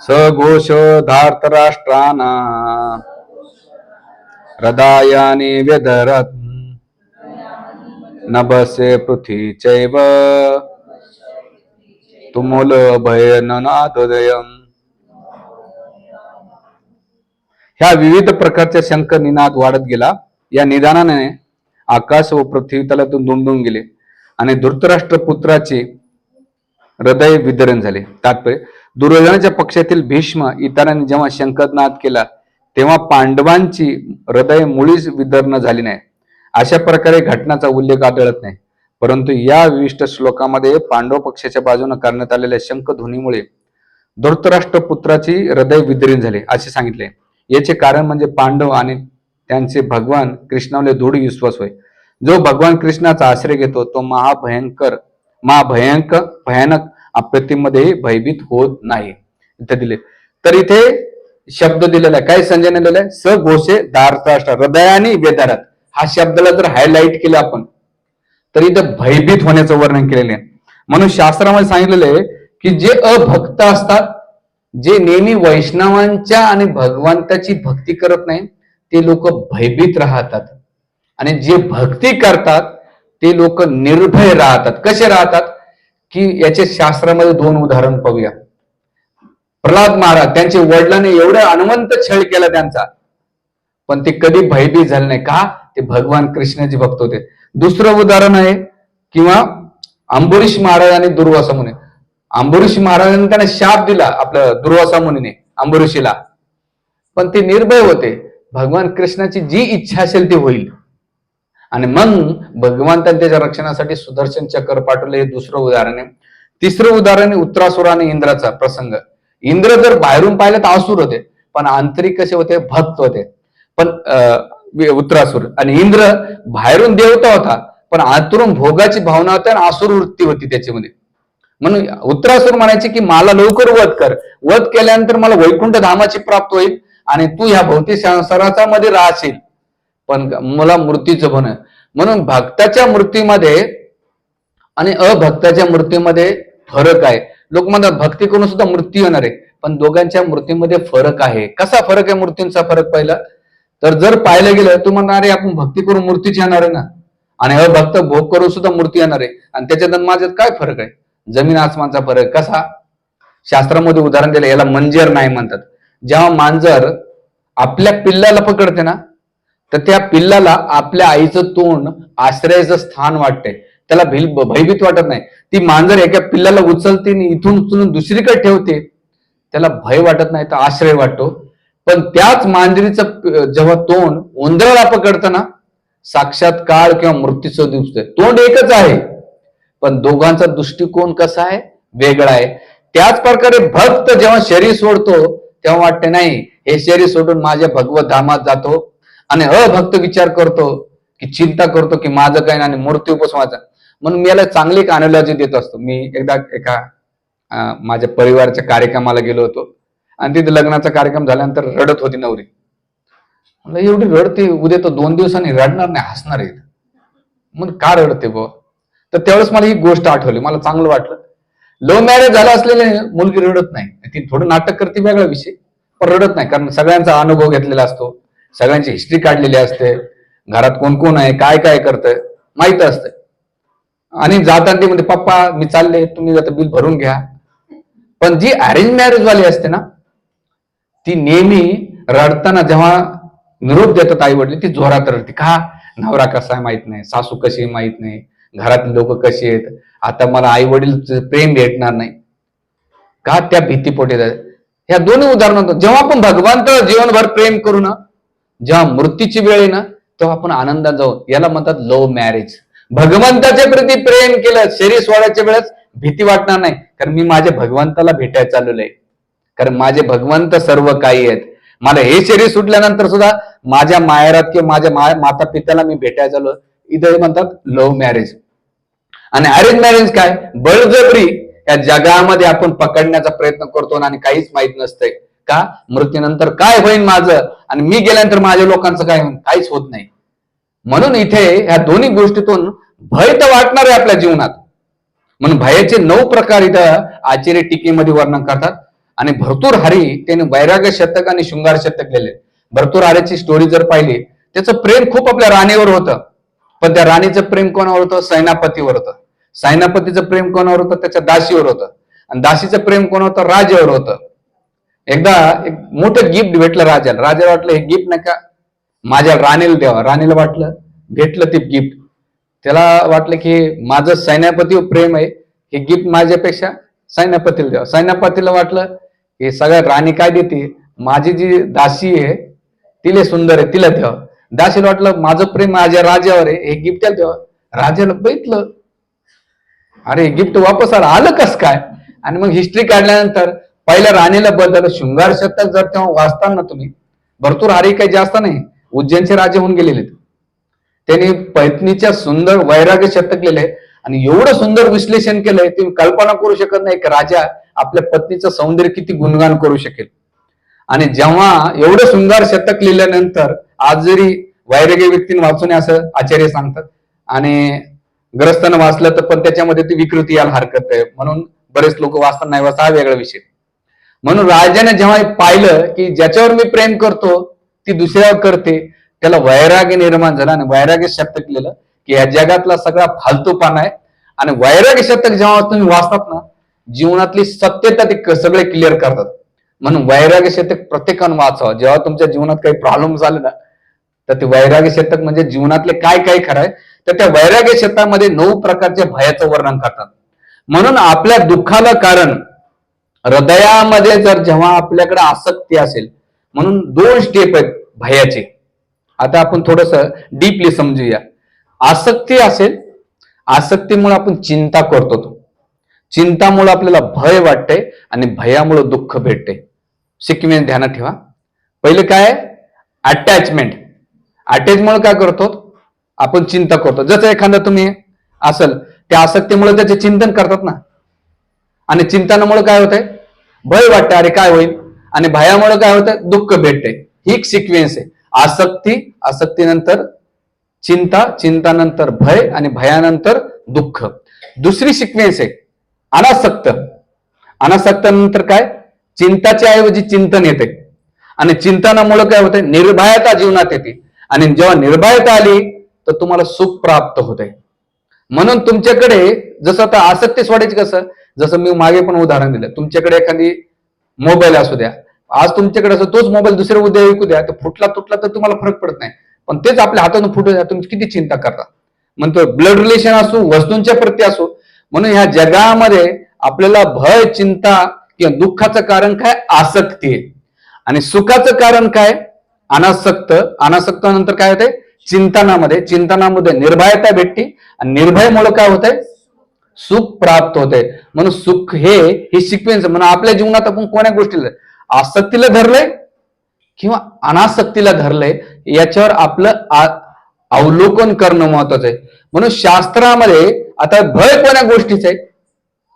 सघोषो धार्तराष्ट्राना हृदयानि व्यधरत् नभसे पृथ्वी चैव तुमुल भयननादोदयम् ह्या विविध प्रकारच्या शंख निनाद वाढत गेला. या निदानाने आकाश व पृथ्वी तलातून दुमदून गेले. आणि धृतराष्ट्र पुत्राची हृदय विदरण झाले. तात्पर्य दुर्योधनाच्या पक्षातील भीष्म इतरांनी जेव्हा शंकरनाद केला तेव्हा पांडवांची हृदय मुळीच विदर्ण झाली नाही. अशा प्रकारे घटनाचा उल्लेख आढळत नाही. परंतु या विशिष्ट श्लोकामध्ये पांडव पक्षाच्या बाजूने करण्यात आलेल्या शंख ध्वनीमुळे धृतराष्ट्र पुत्राची हृदय विदरीन झाले असे सांगितले. याचे कारण म्हणजे पांडव आणि त्यांचे भगवान कृष्णावले दृढ विश्वास होय. जो भगवान कृष्णाचा आश्रय घेतो तो महाभयंकर महाभयंकर भयानक आपत्तीमध्ये भयभीत होत नाही इथे दिले. तर इथे शब्द दिलेला आहे. काय संजयने दिलेला आहे? सघोषे दार्थराष्ट्र हृदयाने वेदारात. हा शब्दाला जर हायलाईट केला आपण तर इथं भयभीत होण्याचं वर्णन केलेले आहे. म्हणून शास्त्रामध्ये सांगितलेलं आहे की जे अभक्त असतात जे नेहमी वैष्णवांच्या आणि भगवंताची भक्ती करत नाही ते लोक भयभीत राहतात. आणि जे भक्ती करतात ते लोक निर्भय राहतात. कसे राहतात? की याचे शास्त्रामध्ये दोन उदाहरण पाहूया. प्रल्हाद महाराज त्यांच्या वडिलांनी एवढा अनवंत छळ केला त्यांचा. पण ते कधी भयभीत झाले नाही. का? ते भगवान कृष्णाचे भक्त होते. दुसरं उदाहरण आहे किंवा अंबरीश महाराज आणि दुर्वासा मुनी. अंबरीश महाराजांनी त्यांना शाप दिला आपलं दुर्वासा मुनीने अंबरीशीला. पण ते निर्भय होते. भगवान कृष्णाची जी इच्छा असेल ती होईल. आणि मग भगवान त्याच्या रक्षणासाठी सुदर्शन चक्र पाठवले हे दुसरं उदाहरण आहे. तिसरं उदाहरण आहे उत्तरासुर आणि इंद्राचा प्रसंग. इंद्र जर बाहेरून पाहिलं तर असुर होते पण आंतरिक कसे होते? भक्त होते. पण अं, उत्तरासुर. आणि इंद्र बाहेरून देवता होता पण आतून भोगाची भावना होती आणि आसुर वृत्ती होती त्याच्यामध्ये. म्हणून उत्तरासुर म्हणायचे की मला लवकर वध कर. वध केल्यानंतर मला वैकुंठ धामाची प्राप्त होईल आणि तू ह्या भौतिक संसाराचा मध्ये राहशील. पण मला मृत्यूचं म्हण म्हणून भक्ताच्या मृत्यूमध्ये आणि अभक्ताच्या मृत्यूमध्ये फरक आहे. लोक म्हणतात भक्ती करून सुद्धा मृत्यू येणार आहे. पण दोघांच्या मृत्यूमध्ये फरक आहे. कसा फरक आहे मृत्यूंचा फरक पाहिला? तर जर पाहिलं गेलं तू म्हणणार आहे आपण भक्ती करून मूर्तीच येणार आहे ना? आणि अभक्त भोग करून सुद्धा मूर्ती येणार आहे. आणि त्याच्यात माझ्यात काय फरक आहे? जमीन आसमानचा फरक कसा? शास्त्रामध्ये उदाहरण दिलं याला मंजर नाही म्हणतात. जेव्हा मांजर आपल्या पिल्लाला पकडते ना तर त्या पिल्लाला आपल्या आईचं तोंड आश्रयाचं स्थान वाटते त्याला भिल भयभीत वाटत नाही. ती मांजर एका पिल्लाला उचलते आणि इथून उचलून दुसरीकडे ठेवते. त्याला भय वाटत नाही तर आश्रय वाटतो. पण त्याच मांजरीचं जेव्हा तोंड उंदराला पकडतं ना साक्षात काळ किंवा मृत्यूचं दिवस तोंड एकच आहे. पण दोघांचा दृष्टिकोन कसा आहे? वेगळा आहे. त्याच प्रकारे भक्त जेव्हा शरीर सोडतो तेव्हा वाटते नाही हे शरीर सोडून माझ्या भगवत धामात जातो. आणि अभक्त विचार करतो की चिंता करतो की माझं काय नाही आणि मृत्यू उपसवाचा म्हणून मी याला चांगली एक अनोलॉजी देत असतो. मी एकदा एका माझ्या परिवाराच्या कार्यक्रमाला गेलो होतो. आणि तिथे लग्नाचा कार्यक्रम झाल्यानंतर रडत होती नवरी. म्हणलं एवढी रडते उद्या तर दोन दिवसांनी रडणार नाही हसणार आहे. मग का रडते बो तर त्यावेळेस मला ही गोष्ट आठवली. मला चांगलं वाटलं. लव्ह मॅरेज झालं असलेले मुलगी रडत नाही. ती थोडं नाटक करते वेगळा विषय पण रडत नाही. कारण सगळ्यांचा अनुभव घेतलेला असतो. सगळ्यांची हिस्ट्री काढलेली असते. घरात कोण कोण आहे काय काय करतंय माहीत असतं आणि जाताना ते म्हणते पप्पा मी चालले तुम्ही आता बिल भरून घ्या. पण जी अरेंज मॅरेज वाली असते ना ती नेहमी रडताना जेव्हा निरोप देतात आई वडील ती जोरात रडते. का? नवरा कसा आहे माहीत नाही. सासू कशी आहे माहीत नाही. घरातले लोक कशी आहेत. आता मला आई वडील प्रेम भेटणार नाही. का? त्या भीतीपोटी ह्या दोन्ही उदाहरण जेव्हा आपण भगवंत जीवनभर प्रेम करू ना जेव्हा मृत्यूची वेळ आहे ना तेव्हा आपण आनंदात जाऊ. याला म्हणतात लव्ह मॅरेज भगवंताच्या प्रती प्रेम केलं शरीर सोडायच्या वेळेस भीती वाटणार नाही. कारण मी माझ्या भगवंताला भेटायला चाललेलो आहे. कारण माझे भगवंत सर्व काही आहेत. मला हे शरीर सुटल्यानंतर सुद्धा माझ्या माहेरात किंवा माझ्या माता पित्याला मी भेटायला चाललो इथे म्हणतात लव्ह मॅरेज आणि अरेंज मॅरेज काय? बळजबरी या जगामध्ये आपण पकडण्याचा प्रयत्न करतो आणि काहीच माहीत नसतंय. का? मृत्यूनंतर काय होईल माझं? आणि मी गेल्यानंतर माझ्या लोकांचं काय होईल काहीच होत नाही. म्हणून इथे ह्या दोन्ही गोष्टीतून भय तर वाटणार आहे आपल्या जीवनात. म्हणून भयाचे नऊ प्रकार इथं आचार्य टीकेमध्ये वर्णन करतात. आणि भरतूर हरी त्याने वैराग्य शतक आणि शृंगार शतक लिहिले. भरतूर हरीची स्टोरी जर पाहिली त्याचं प्रेम खूप आपल्या राणीवर होतं. पण त्या राणीचं प्रेम कोणावर होतं? सेनापतीवर होतं. सेनापतीचं प्रेम कोणावर होतं? त्याच्या दासीवर होतं. आणि दासीचं प्रेम कोण होतं? राजेवर होतं. एकदा एक मोठं गिफ्ट भेटलं राजाला. राजाला वाटलं हे गिफ्ट नका माझ्या राणीला द्यावा. राणीला वाटलं भेटलं ते गिफ्ट त्याला वाटलं की माझं सैन्यापती प्रेम आहे. हे गिफ्ट माझ्यापेक्षा सैन्यापतीला द्यावा. सैन्यापतीला वाटलं हे सगळ्या राणी काय देते माझी जी दासी आहे तिले सुंदर आहे तिला द्यावं. दासीला वाटलं माझं प्रेम माझ्या राजावर आहे. हे गिफ्ट त्याला द्यावं. राजाला बघितलं. अरे गिफ्ट वापस आलं आलं कस काय? आणि मग हिस्ट्री काढल्यानंतर पहिल्या राणीला बदल शृंगार शतक जर तेव्हा वाचताना तुम्ही भरपूर हारी काही जास्त नाही उज्जैनचे राजे होऊन गेलेले त्यांनी पत्नीच्या सुंदर वैराग्य शतक लिहिले आणि एवढं सुंदर विश्लेषण केलंय तुम्ही कल्पना करू शकत नाही की राजा आपल्या पत्नीचं सौंदर्य किती गुणगान करू शकेल. आणि जेव्हा एवढं शृंगार शतक लिहिल्यानंतर आज जरी वैराग्य व्यक्तीने वाचून असं आचार्य सांगतात आणि ग्रस्तानं वाचलं तर पण त्याच्यामध्ये ती विकृती यायला हरकत आहे. म्हणून बरेच लोक वाचतात नाही वाचता हा वेगळा विषय. म्हणून राजाने जेव्हा हे पाहिलं की ज्याच्यावर मी प्रेम करतो ती दुसऱ्यावर करते त्याला वैराग्य निर्माण झाला आणि वैराग्य शतक लिहिलं की या जगातला सगळा फालतूपणा आहे. आणि वैराग्य शतक जेव्हा तुम्ही वाचतात ना जीवनातली सत्यता ते सगळे क्लिअर करतात. म्हणून वैराग्य शतक प्रत्येकानं वाचावं. जेव्हा तुमच्या जीवनात काही प्रॉब्लेम झाले ना तर ते वैराग्य शतक म्हणजे जीवनातले काय काय खरं आहे? तर त्या वैराग्य शतकामध्ये नऊ प्रकारच्या भयाचं वर्णन करतात. म्हणून आपल्या दुःखाला कारण हृदयामध्ये जर जेव्हा आपल्याकडे आसक्ती असेल म्हणून दोन स्टेप आहेत भयाचे. आता आपण थोडस डीपली समजूया. आसक्ती असेल आसक्तीमुळे आपण चिंता करतो तो. चिंतामुळे आपल्याला भय वाटते आणि भयामुळे दुःख भेटते. सिक्वेन्स ध्यानात ठेवा. पहिले काय अटॅचमेंट अटॅचमुळे काय करतो? आपण चिंता करतो. जसं एखादा तुम्ही असल त्या आसक्तीमुळे त्याचे चिंतन करतात ना. आणि चिंतनामुळे काय होतंय? भय वाटतं अरे काय होईल? आणि भयामुळे काय होतं दुःख भेटते ही एक सिक्वेन्स आहे. आसक्ती आसक्तीनंतर चिंता चिंतानंतर भय आणि भयानंतर दुःख. दुसरी सिक्वेन्स आहे. अनासक्त. अनासक्तानंतर काय? चिंताच्या ऐवजी चिंतन येते. आणि चिंतनामुळे काय होते निर्भयता जीवनात येते. आणि जेव्हा निर्भयता आली तर तुम्हाला सुख प्राप्त होते म्हणून तुमच्याकडे जसं आता आसक्ती सोडायची कसं? जसं मी मागे पण उदाहरण दिलं. तुमच्याकडे एखादी मोबाईल असू द्या. आज तुमच्याकडे असं तोच मोबाईल दुसऱ्या उद्या विकू द्या तर फुटला तुटला तर तुम्हाला फरक पडत नाही. पण तेच आपल्या हातातून फुटू द्या तुम्ही किती चिंता करता? म्हणतो ब्लड रिलेशन असो वस्तूंच्या प्रती असो. म्हणून ह्या जगामध्ये आपल्याला भय चिंता किंवा दुःखाचं कारण काय? आसक्ती आहे. आणि सुखाचं कारण काय? अनासक्त. अनासक्तानंतर काय होते चिंतनामध्ये. चिंतनामध्ये निर्भयता भेटते. आणि निर्भयमुळे काय होतंय? सुख प्राप्त होते. म्हणून सुख हे ही सिक्वेन्स म्हणून आपल्या जीवनात आपण कोण्या गोष्टीला आसक्तीला धरलंय किंवा अनासक्तीला धरलंय याच्यावर आपलं अवलोकन करणं महत्वाचं आहे. म्हणून शास्त्रामध्ये आता भय कोण्या गोष्टीचं आहे?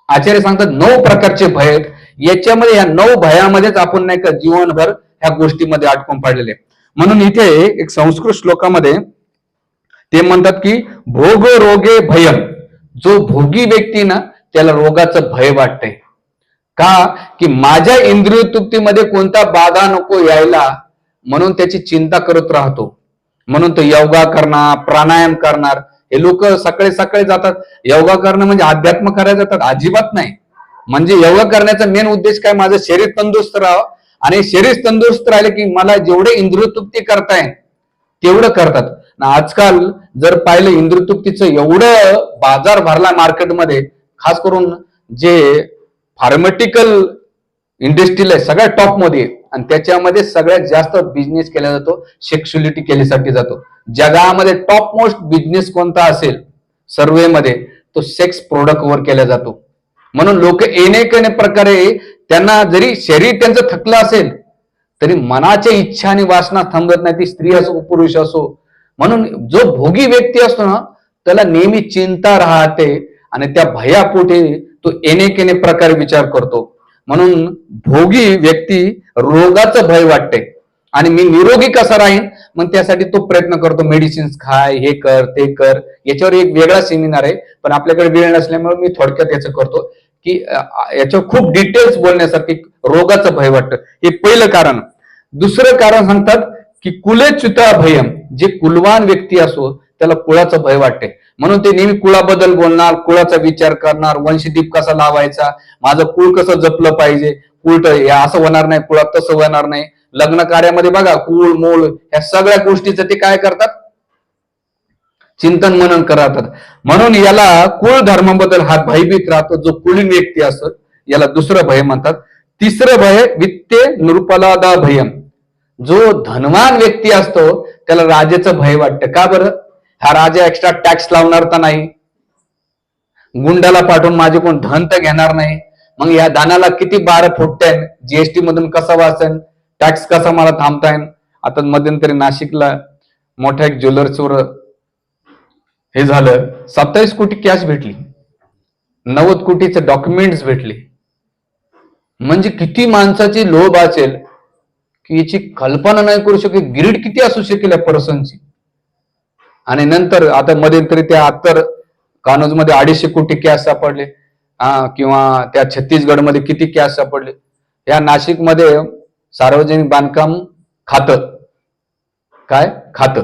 आचार्य सांगतात नऊ प्रकारचे भय आहेत. याच्यामध्ये या नऊ भयामध्येच आपण नाही का जीवनभर ह्या गोष्टीमध्ये अटकून पडलेले. म्हणून इथे एक संस्कृत श्लोकामध्ये ते म्हणतात की भोग रोगे भयम. जो भोगी व्यक्ती ना त्याला रोगाचं भय वाटतंय. का? की माझ्या इंद्रिय तृप्तीमध्ये कोणता बाधा नको यायला म्हणून त्याची चिंता करत राहतो. म्हणून तो योगा करणार प्राणायाम करणार. हे लोक सकाळी सकाळी जातात. योगा करणं म्हणजे अध्यात्म करायला जातात. अजिबात नाही. म्हणजे योगा करण्याचा मेन उद्देश काय? माझं शरीर तंदुरुस्त राहावं. आणि शरीर तंदुरुस्त राहिले की मला जेवढे इंद्रिय तृप्ती करताय तेवढं करतात. ना आजकाल जर पाहिलं इंद्रतुप्तीचं एवढं बाजार भरला मार्केटमध्ये खास करून जे फार्मेटिकल इंडस्ट्रीला आहे सगळ्यात टॉपमध्ये आणि त्याच्यामध्ये सगळ्यात जास्त बिझनेस केला जातो सेक्शुअलिटी केल्यासाठी जातो. जगामध्ये टॉप मोस्ट बिझनेस कोणता असेल सर्वे मध्ये तो सेक्स प्रोडक्ट वर केला जातो. म्हणून लोक येणे प्रकारे त्यांना जरी शरीर त्यांचं थकलं असेल तरी मनाच्या इच्छा आणि वासना थांबत नाही ती स्त्री असो पुरुष असो म्हणून जो भोगी व्यक्ती असतो ना त्याला नेहमी चिंता राहते आणि त्या भयापोटे तो येणे केने प्रकारे विचार करतो. म्हणून भोगी व्यक्ती रोगाचं भय वाटते. आणि मी निरोगी कसा राहीन? मग त्यासाठी तो प्रयत्न करतो मेडिसिन्स खाय हे कर ते कर. याच्यावर एक वेगळा सेमिनार आहे. पण आपल्याकडे वेळ नसल्यामुळे मी थोडक्यात याचं करतो की याच्यावर खूप डिटेल्स बोलण्यासारखी रोगाचं भय वाटतं. हे पहिलं कारण. दुसरं कारण सांगतात की कुलेच्युता भयम जे कुलवान व्यक्ती असो त्याला कुळाचं भय वाटते म्हणून ते नेहमी कुळाबद्दल बोलणार कुळाचा विचार करणार वंशदीप कसा लावायचा माझं कुळ कसं जपलं पाहिजे कुलट असं होणार नाही कुळात तसं होणार नाही. लग्न कार्यामध्ये बघा कुळ मूळ या सगळ्या गोष्टीचं ते काय करतात? चिंतन मनन करतात. म्हणून याला कुळ धर्माबद्दल हा भयभीत राहतो जो कुलीन व्यक्ती असतो याला दुसरं भय म्हणतात. तिसरं भय वित्ते नृपलादा भयम जो धनवान व्यक्ती असतो त्याला राजाचं भय वाटतं. का बरं? हा राजा एक्स्ट्रा टॅक्स लावणार तर नाही. गुंडाला पाठवून माझे कोण धन तर घेणार नाही. मग या दानाला किती बार फुटताय जीएसटी मधून कसा वाचन? टॅक्स कसा मला थांबताय आता मध्यंतरी नाशिकला मोठ्या एक ज्वेलर्सवर हे झालं. सत्तावीस कोटी कॅश भेटली. नव्वद कोटीचे डॉक्युमेंट्स भेटले. म्हणजे किती माणसाची लोभ असेल? की याची कल्पना नाही करू शकत. ग्रीड किती असू शकेल या पर्सनची? आणि नंतर आता मध्यंतरी त्या अत्तर कानोजमध्ये अडीचशे कोटी कॅश सापडले. किंवा त्या छत्तीसगडमध्ये किती कॅश सापडले. या नाशिकमध्ये सार्वजनिक बांधकाम खातं. काय? खातं.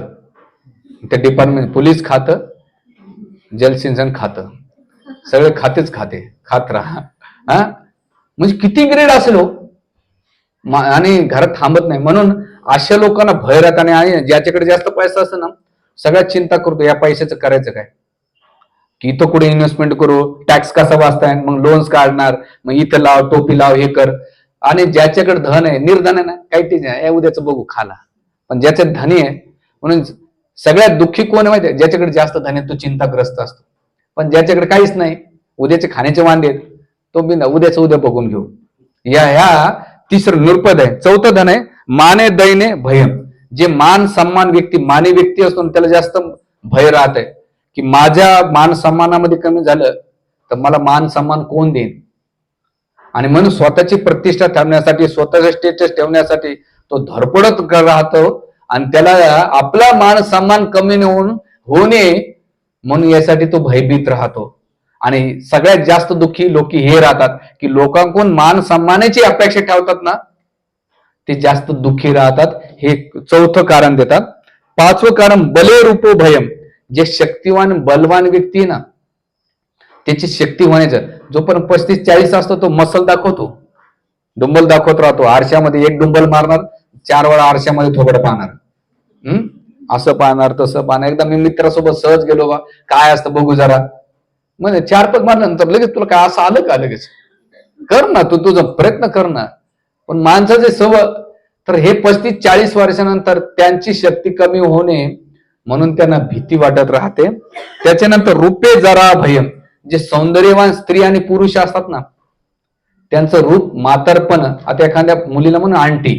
ते डिपार्टमेंट पोलीस खातं जलसिंचन खातं. सगळे खातेच खाते. खात राहा. हा? म्हणजे किती ग्रेड असेल हो? आणि घरात थांबत नाही. म्हणून अशा लोकांना भय राहत आणि ज्याच्याकडे जास्त पैसा असतो ना सगळ्यात चिंता करतो या पैशाचं करायचं काय? की इथं कुठे इन्व्हेस्टमेंट करू टॅक्स कसा वाचताय मग लोन्स काढणार मग इथं लाव टोपी लाव हे कर. आणि ज्याच्याकडे धन आहे निर्धन आहे ना काही टेन्शन आहे या उद्याचं बघू खाला. पण ज्याच्यात धनी आहे म्हणून सगळ्यात दुःखी कोण आहे माहिती आहे? ज्याच्याकडे जास्त धन आहे तो चिंताग्रस्त असतो. पण ज्याच्याकडे काहीच नाही उद्याचे खाण्याचे वांदे आहेत तो बिना उद्याचं उद्या बघून घेऊ. या ह्या तिसरं नृपद आहे. चौथं धन आहे माने दैने भयम. जे मान सन्मान व्यक्ती माने व्यक्ती असतो त्याला जास्त भय राहत आहे. की माझ्या मान सन्मानामध्ये कमी झालं तर मला मान सन्मान कोण देईन? आणि म्हणून स्वतःची प्रतिष्ठा ठेवण्यासाठी स्वतःचा स्टेटस ठेवण्यासाठी तो धडपडत राहतो आणि त्याला आपला मान सन्मान कमी न होऊन होऊ नये म्हणून यासाठी तो भयभीत राहतो. आणि सगळ्यात जास्त दुःखी लोक हे राहतात की लोकांकडून मान सन्मानाची अपेक्षा ठेवतात ना ते जास्त दुःखी राहतात. हे चौथं कारण देतात. पाचवं कारण बले रूपो भयम. जे शक्तिवान बलवान व्यक्ती ना त्याची शक्ती होण्याचं जोपर्यंत पस्तीस चाळीस असतो तो मसल दाखवतो. डुंबल दाखवत राहतो. आरशामध्ये एक डुंबल मारणार चार वेळा आरशामध्ये थोबड पाहणार. हम्म? असं पाहणार तसं पाहणार. एकदा मी मित्रासोबत सहज गेलो बा. काय असतं बघू जरा. म्हणजे चार पग मारल्यानंतर लगेच तुला काय असं आलं का लगेच? कर ना तू तुझा प्रयत्न कर ना. पण माणसाचे सव तर हे पस्तीस चाळीस वर्षानंतर त्यांची शक्ती कमी होणे म्हणून त्यांना भीती वाटत राहते. त्याच्यानंतर रुपे जरा भयम जे सौंदर्यवान स्त्री आणि पुरुष असतात ना त्यांचं रूप म्हातारपण आता एखाद्या मुलीला म्हणून आंटी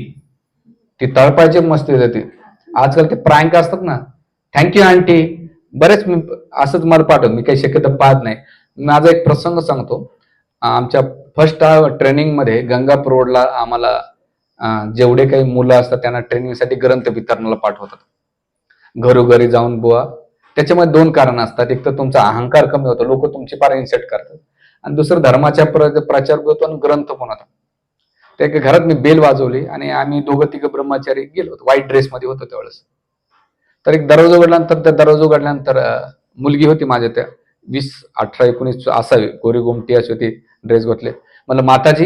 ती तळपायची मस्ती जाते आजकाल ते प्रायंक असतात ना थँक्यू आंटी. बरेच मी असंच मला पाठवत मी काही शक्यता पाहत नाही. माझा एक प्रसंग सांगतो. आमच्या फर्स्ट ट्रेनिंगमध्ये गंगापूर रोडला आम्हाला जेवढे काही मुलं असतात त्यांना ट्रेनिंगसाठी ग्रंथ वितरणाला पाठवतात. घरोघरी जाऊन बुवा. त्याच्यामध्ये दोन कारण असतात. एक तर तुमचा अहंकार कमी होतो. लोक तुमची पार इन्सेट करतात. आणि दुसरं धर्माच्या प्र- प्रचार होतो आणि ग्रंथ पण होता त्या एका घरात मी बेल वाजवली आणि आम्ही दोघं तिघं ब्रह्मचारी गेलो होतो. व्हाईट ड्रेसमध्ये होतो त्यावेळेस. तर एक दरवाजा उघडल्यानंतर त्या दरवाजा उघडल्यानंतर मुलगी होती माझ्या त्या वीस अठरा एकोणीस असावी. गोरी गोमटी अशी होती ड्रेस घातले. म्हणलं माताजी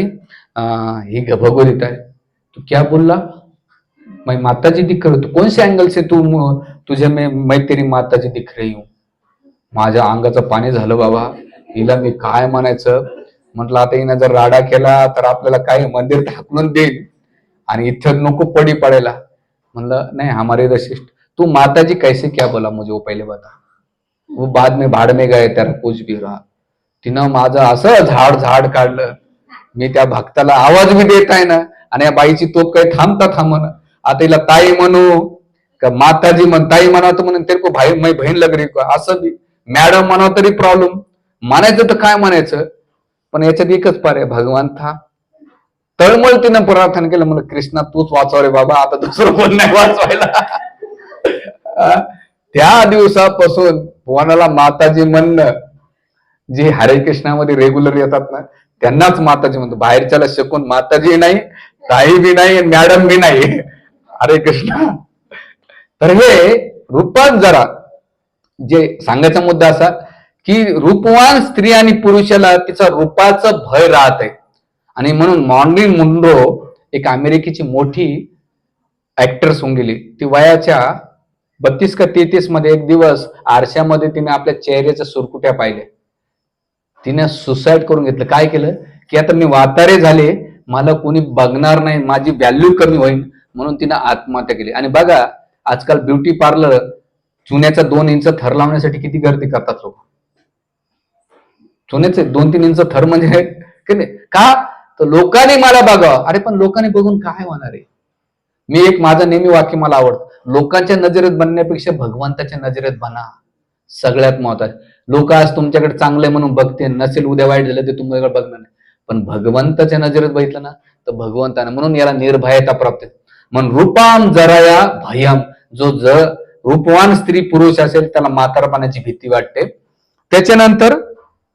ही ग- भगवत आहे. तू क्या बोलला? मैं माताजी दिख रही हो. तू कौन से अँगल से तू तुझे मैं मैं तेरी माताजी दिख रही हूं? माझ्या अंगाचं पाणी झालं बाबा. हिला मी काय म्हणायचं? म्हटलं आता हिनं जर राडा केला तर आपल्याला काय मंदिर ढाकलून देईल. आणि इथं नको पडी पडायला. म्हणलं नाही हमारे रशिष्ट तू माताजी कैसे क्या बोला मुझे वो पहिले बता। वो बाद में भाड में गए तेरा कुछ भी रहा। तिनं माझं असं झाड झाड काढलं. मी त्या भक्ताला आवाज बी देत आहे ना आणि या बाईची तोप काही थांबता थांबन आता हिला ताई म्हणू का माताजी म्हण ताई म्हणा तर म्हणून तेरे भाई मै बहीण लगरी असं बी. मॅडम म्हणा तरी प्रॉब्लेम म्हणायचं तर काय म्हणायचं? पण याच्यात एकच पार आहे भगवान था. तळमळ तिनं प्रार्थना केलं म्हणलं कृष्णा तूच वाचव रे बाबा आता दुसरं कोण नाही वाचवायला. त्या दिवसापासून कोणाला माताजी म्हणणं जे हरे कृष्णामध्ये रेग्युलर येतात ना त्यांनाच माताजी म्हणतो. बाहेरच्याला शकून माताजी नाही ताई बी नाही मॅडम बी नाही. हरे कृष्णा. तर हे रूपात जरा जे सांगायचा मुद्दा असा की रूपवान स्त्री आणि पुरुषाला तिचा रूपाचं भय राहत आहे. आणि म्हणून मॉर्निंग मुंडो एक अमेरिकेची मोठी ऍक्ट्रेस होऊन गेली. ती वयाच्या बत्तीस का तेहतीसमध्ये एक दिवस आरशामध्ये तिने आपल्या चेहऱ्याच्या सुरकुट्या पाहिल्या. तिने सुसाईड करून घेतलं. काय केलं? की आता मी वातारे झाले मला कोणी बघणार नाही माझी व्हॅल्यू कमी होईल म्हणून तिने आत्महत्या केली. आणि बघा आजकाल ब्युटी पार्लर चुन्याचा दोन इंच थर लावण्यासाठी किती गर्दी करतात लोक. चुन्याचे दोन तीन इंच थर म्हणजे नाही? का? तर लोकांनी मला बघावं. अरे पण लोकांनी बघून काय होणार आहे? मी एक माझं नेहमी वाक्य मला आवडतं. लोकांच्या नजरेत बनण्यापेक्षा भगवंताच्या नजरेत बना. सगळ्यात महत्वाचं. लोक आज तुमच्याकडे चांगले म्हणून बघते नसेल उद्या वाईट झालं ते तुमच्याकडे बघणार नाही. पण भगवंताच्या नजरेत बघितलं ना तर भगवंताने म्हणून याला निर्भयता प्राप्त आहे. म्हणून रूपाम जराया भयम. जो ज रूपवान स्त्री पुरुष असेल त्याला म्हातारपणाची भीती वाटते. त्याच्यानंतर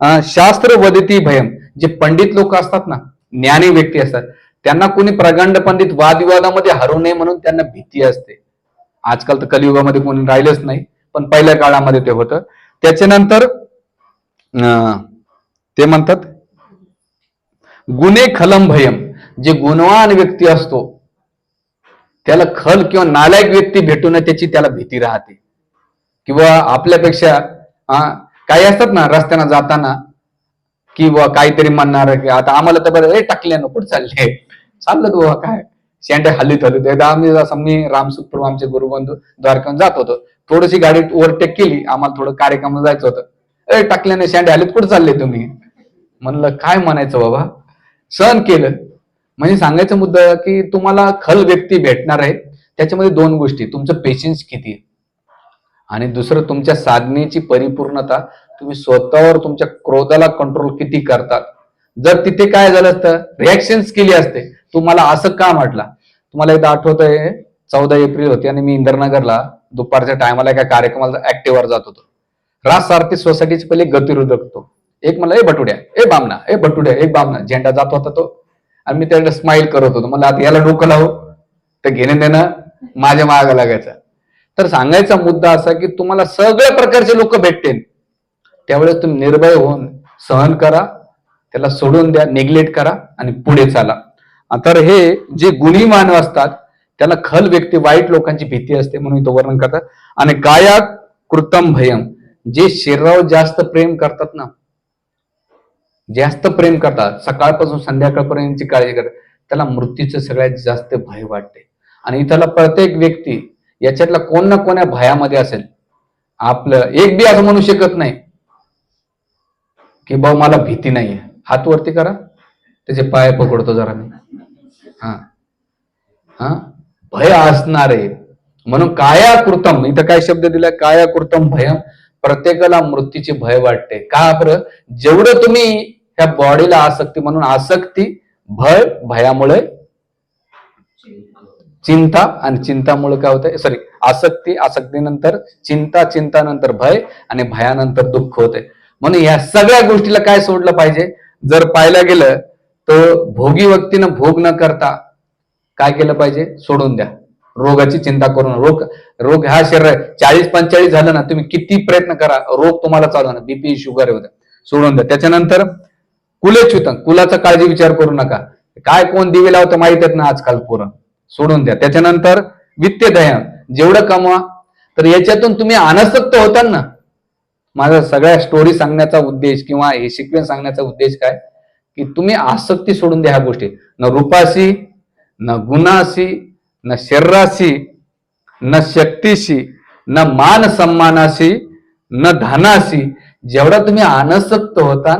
अं, शास्त्र वदती भयम. जे पंडित लोक असतात ना ज्ञानी व्यक्ती असतात त्यांना कोणी प्रगंड पंडित वादविवादामध्ये हरू नये म्हणून त्यांना भीती असते. आजकाल तर कलियुगामध्ये कोणी राहिलंच नाही पण पहिल्या काळामध्ये ते होतं. त्याच्यानंतर अं, ते म्हणतात गुन्हे खलम भयम. जे गुणवान व्यक्ती असतो त्याला खल किंवा नालायक व्यक्ती भेटू नये त्याची त्याला भीती राहते. किंवा आपल्यापेक्षा काही असतात ना रस्त्यानं जाताना किंवा काहीतरी म्हणणार आता आम्हाला तर बरं ए टाकले नको कुठं चालले. चाललं तू काय? शेंटे हल्लीत हल्लीत एकदा आम्ही जसं मी रामसुखपूर आमचे गुरुबंधू द्वारकाहून जात होतो. थोडीशी गाडी ओव्हरटेक केली. आम्हाला थोडं कार्यक्रम जायचं होतं. ए टाकल्याने शेंटे हल्लीत कुठे चालले तुम्ही? म्हणलं काय म्हणायचं बाबा? सहन केलं. म्हणजे सांगायचा मुद्दा की तुम्हाला खल व्यक्ती भेटणार आहे. त्याच्यामध्ये दोन गोष्टी. तुमचं पेशन्स किती आहे? आणि दुसरं तुमच्या साधनेची परिपूर्णता तुम्ही स्वतःवर तुमच्या क्रोधाला कंट्रोल किती करतात? जर तिथे काय झालं असतं रिॲक्शन्स केली असते तुम्हाला असं का म्हटलं? तुम्हाला एकदा आठवत आहे चौदा एप्रिल होती आणि मी इंद्रनगरला दुपारच्या टायमाला एका कार्यक्रमाला ऍक्टिव्हवर जात होतो. राज सारथी सोसायटीचे पहिले गतिरोधक तो एक मला ए बटुड्या ए बामना ए बटुड्या ए बामना झेंडा जात होता तो. आणि मी त्याला स्माइल करत होतो. मला आता याला डोकं लावू तर घेणं देणं माझ्या मागं लागायचं. तर सांगायचा मुद्दा असा की तुम्हाला सगळ्या प्रकारचे लोक भेटतील. त्यावेळेस तुम्ही निर्भय होऊन सहन करा त्याला सोडून द्या निग्लेक्ट करा आणि पुढे चाला. तर हे जे गुणी मानव असतात त्याला खल व्यक्ती वाईट लोकांची भीती असते म्हणून तो वर्णन करतात. आणि काया कृतम भयम जे शरीरावर जास्त प्रेम करतात ना जास्त प्रेम करतात सकाळपासून संध्याकाळपर्यंतची काळजी करतात त्याला मृत्यूचं सगळ्यात जास्त भय वाटते. आणि इथला प्रत्येक व्यक्ती याच्यातला कोण ना कोण्या भयामध्ये असेल. आपलं एक बी असं म्हणू शकत नाही. की भाऊ मला भीती नाहीये. हात वरती करा. त्याचे पाय पकडतो जरा मी. हा. हा? भय असणार. आहे म्हणून काया कृतम इथं काय शब्द दिला? काया कृतम भयम. प्रत्येकाला मृत्यूचे भय वाटते. का बरं? जेवढं तुम्ही ह्या बॉडीला आसक्ती म्हणून आसक्ती भय भयामुळे चिंता आणि चिंतामुळे काय होतंय? सॉरी आसक्ती आसक्तीनंतर चिंता चिंतानंतर भय आणि भयानंतर दुःख होते म्हणून या सगळ्या गोष्टीला काय सोडलं पाहिजे? जर पाहायला गेलं तर भोगी व्यक्तीनं भोग न करता काय केलं पाहिजे? सोडून द्या. रोगाची चिंता करून रोग रोग हा शरीर चाळीस पंचेचाळीस झालं ना तुम्ही किती प्रयत्न करा रोग तुम्हाला चालू ना बीपी शुगर होतं सोडून द्या. त्याच्यानंतर कुलेच्युत कुलाचा काळजी विचार करू नका. काय कोण दिवे लावतं माहीत आहेत ना आजकाल पोरं? सोडून द्या. त्याच्यानंतर वित्तदयन जेवढं कमवा तर याच्यातून तुम्ही अनासक्त होता ना. माझा सगळ्या स्टोरी सांगण्याचा उद्देश किंवा हे सिक्वेन्स सांगण्याचा उद्देश काय? की तुम्ही आसक्ती सोडून द्या ह्या गोष्टी. न रूपाशी न गुणाशी न शरीराशी न शक्तीशी न मान सन्मानाशी न धनाशी. जेवढा तुम्ही अनासक्त होता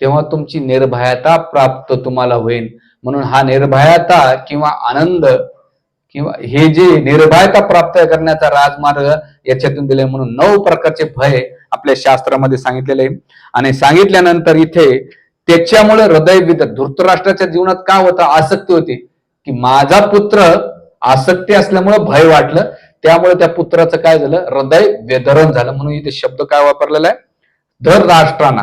तेव्हा तुमची निर्भयता प्राप्त तुम्हाला होईल. म्हणून हा निर्भयता किंवा आनंद किंवा हे जे निर्भयता प्राप्त करण्याचा राजमार्ग याच्यातून दिले म्हणून नऊ प्रकारचे भय आपल्या शास्त्रामध्ये सांगितलेले आणि सांगितल्यानंतर इथे त्याच्यामुळे हृदय विद धृतराष्ट्राच्या जीवनात का होतं आसक्ती होती? की माझा पुत्र आसक्ती असल्यामुळे भय वाटलं. त्यामुळे त्या पुत्राचं काय झालं? हृदय व्यधरण झालं. म्हणून इथे शब्द काय वापरलेला आहे? धर राष्ट्रांना.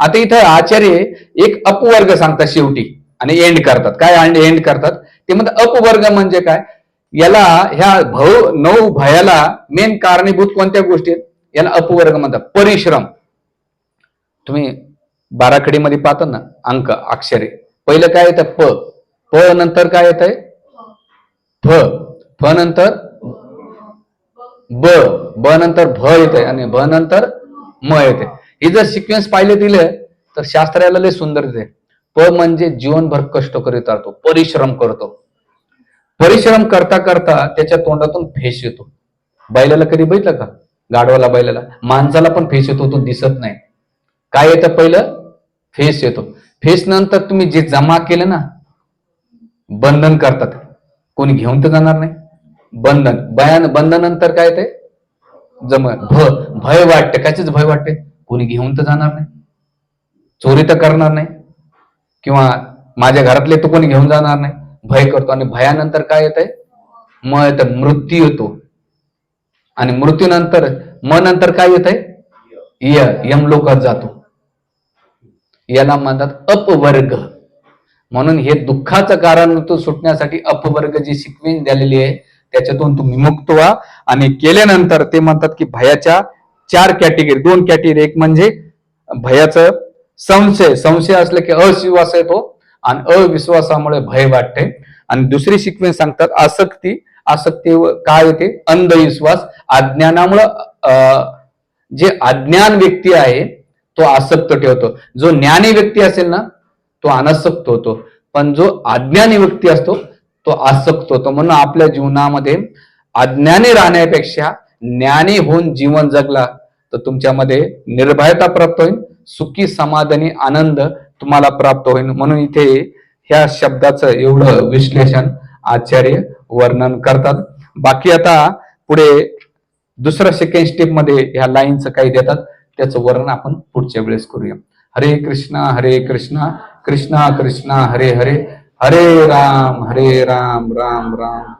आता इथं आचार्य एक अपवर्ग सांगतात शेवटी आणि एंड करतात. काय एंड करतात? ते म्हणतात अपवर्ग म्हणजे काय? याला ह्या भव नऊ भयाला मेन कारणीभूत कोणत्या गोष्टी आहेत? याला अपवर्ग म्हणतात. परिश्रम. तुम्ही बाराखडीमध्ये पाहतो ना अंक अक्षरे. पहिलं काय येतं? प. प नंतर काय येत आहे फ फ नंतर ब. ब नंतर भ येते आणि भ नंतर म येते हे जर सिक्वेन्स पाहिले दिले तर शास्त्राला लय सुंदर येते प म्हणजे जीवनभर कष्ट करीत राहतो परिश्रम करतो. परिश्रम करता करता त्याच्या तोंडातून फेस येतो. बैलाला कधी बघितलं का? गाडवाला बैलाला. माणसाला पण फेस येतो तो दिसत नाही. काय येतं पहिलं? फेस येतो. फेस नंतर तुम्ही जे जमा केलं ना बंधन करतात. कोणी घेऊन तर जाणार नाही. बंधन. बयान बंधनानंतर काय ते? जम. भ भय वाटते. कशाच भय वाटते? कोणी घेऊन तर जाणार नाही. चोरी तर करणार नाही. किंवा माझ्या घरातले तर कोणी घेऊन जाणार नाही. भय करतो. आणि भयानंतर काय येत आहे म येत. मृत्यू येतो. आणि मृत्यूनंतर म नंतर काय येत आहे यम लोकात जातो. याला म्हणतात अपवर्ग. म्हणून हे दुःखाचं कारण तो सुटण्यासाठी अपवर्ग जी सिक्वेन्स झालेली आहे त्याच्यातून तुम्ही मुक्त व्हा. आणि केल्यानंतर ते म्हणतात की भयाच्या चार कॅटेगरी दोन कॅटेगरी एक म्हणजे भयाचं संशय. संशय असले की अविश्वास येतो आणि अविश्वासामुळे भय वाटते. आणि दुसरी शिकवण सांगतात आसक्ती. आसक्ती काय येते अंधविश्वास. अज्ञानामुळं अं, जे अज्ञान व्यक्ती आहे तो आसक्त ठेवतो. जो ज्ञानी व्यक्ती असेल ना तो अनासक्त होतो. पण जो अज्ञानी व्यक्ती असतो तो आसक्त होतो. म्हणून आपल्या जीवनामध्ये अज्ञानी राहण्यापेक्षा ज्ञानी होऊन जीवन जगला तर तुमच्यामध्ये निर्भयता प्राप्त होईल सुखी समाधानी आनंद तुम्हाला प्राप्त होईल. म्हणून इथे ह्या शब्दाचं एवढं विश्लेषण आचार्य वर्णन करतात. बाकी आता पुढे दुसऱ्या सेकंड स्टेपमध्ये ह्या लाईनचं काही देतात. त्याचं वर्णन आपण पुढच्या वेळेस करूया. हरे कृष्णा हरे कृष्णा कृष्णा कृष्णा हरे हरे हरे राम हरे राम राम राम.